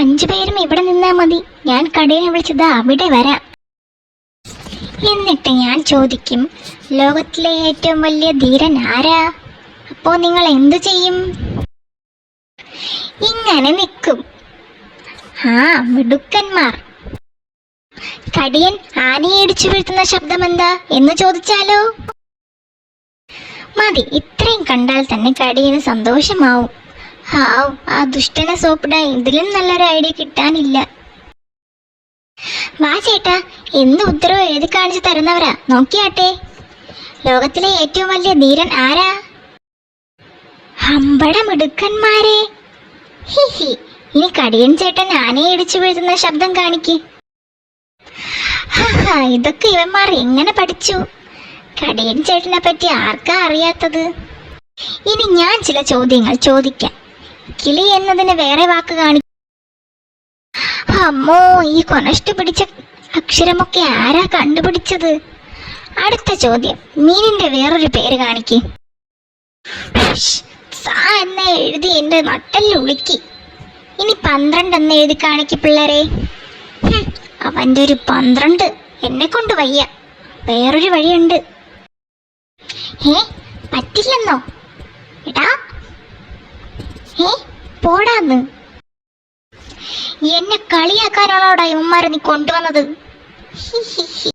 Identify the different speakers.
Speaker 1: അഞ്ചു പേരും ഇവിടെ നിന്നാ മതി. ഞാൻ കടയിൽ വിളിച്ചത് അവിടെ വരാം. എന്നിട്ട് ഞാൻ ചോദിക്കും ലോകത്തിലെ ഏറ്റവും വലിയ ധീരൻ ആരാ? അപ്പോ നിങ്ങൾ എന്തു ചെയ്യും? ഇങ്ങനെ നിൽക്കും ആ മിടുക്കന്മാർ. കടിയൻ ആനയെ ഇടിച്ചു വീഴ്ത്തുന്ന ശബ്ദം എന്താ എന്ന് ചോദിച്ചാലോ? മതി ഇത്രയും കണ്ടാൽ തന്നെ കടിയന് സന്തോഷമാവും. ഹാവ്. ആ ദുഷ്ടനെ സോപ്പിടാൻ ഇതിലും നല്ലൊരു ഐഡിയ കിട്ടാനില്ല. വാ ചേട്ടാ എന്ത് ഉത്തരവ് എഴുതി കാണിച്ചു തരുന്നവരാ. നോക്കിയാട്ടെ. ലോകത്തിലെ ഏറ്റവും വലിയ ധീരൻ ആരാ? ഹമ്പട ഹിഹി ഇനി കടിയൻ ചേട്ടൻ ആനയെ ഇടിച്ചു വീഴുന്ന ശബ്ദം കാണിക്ക്. ഇതൊക്കെ ഇവന്മാർ എങ്ങനെ പഠിച്ചു? കടിയൻ ചേട്ടനെ പറ്റി ആർക്കാ അറിയാത്തത്? ഇനി ഞാൻ ചില ചോദ്യങ്ങൾ ചോദിക്കാം. കിളി എന്നതിന് വേറെ വാക്ക് കാണി അമ്മോ ഈ കൊനഷ്ട പിടിച്ച അക്ഷരമൊക്കെ ആരാ കണ്ടുപിടിച്ചത്? അടുത്ത ചോദ്യം മീനിന്റെ വേറൊരു പേര് കാണിക്ക്. എന്ന എഴുതി എന്റെ നട്ടൽ ഉളുക്കി. ഇനി പന്ത്രണ്ട് എന്ന് എഴുതി കാണിക്ക് പിള്ളേരെ. അവന്റെ ഒരു പന്ത്രണ്ട് എന്നെ കൊണ്ട് വയ്യ. വേറൊരു വഴിയുണ്ട്. ഏ പറ്റില്ലെന്നോ? എടാ ഏ? പോടാന്ന്. എന്നെ കളിയാക്കാനാണോടാ ഇവന്മാരെ നീ കൊണ്ടുവന്നത്?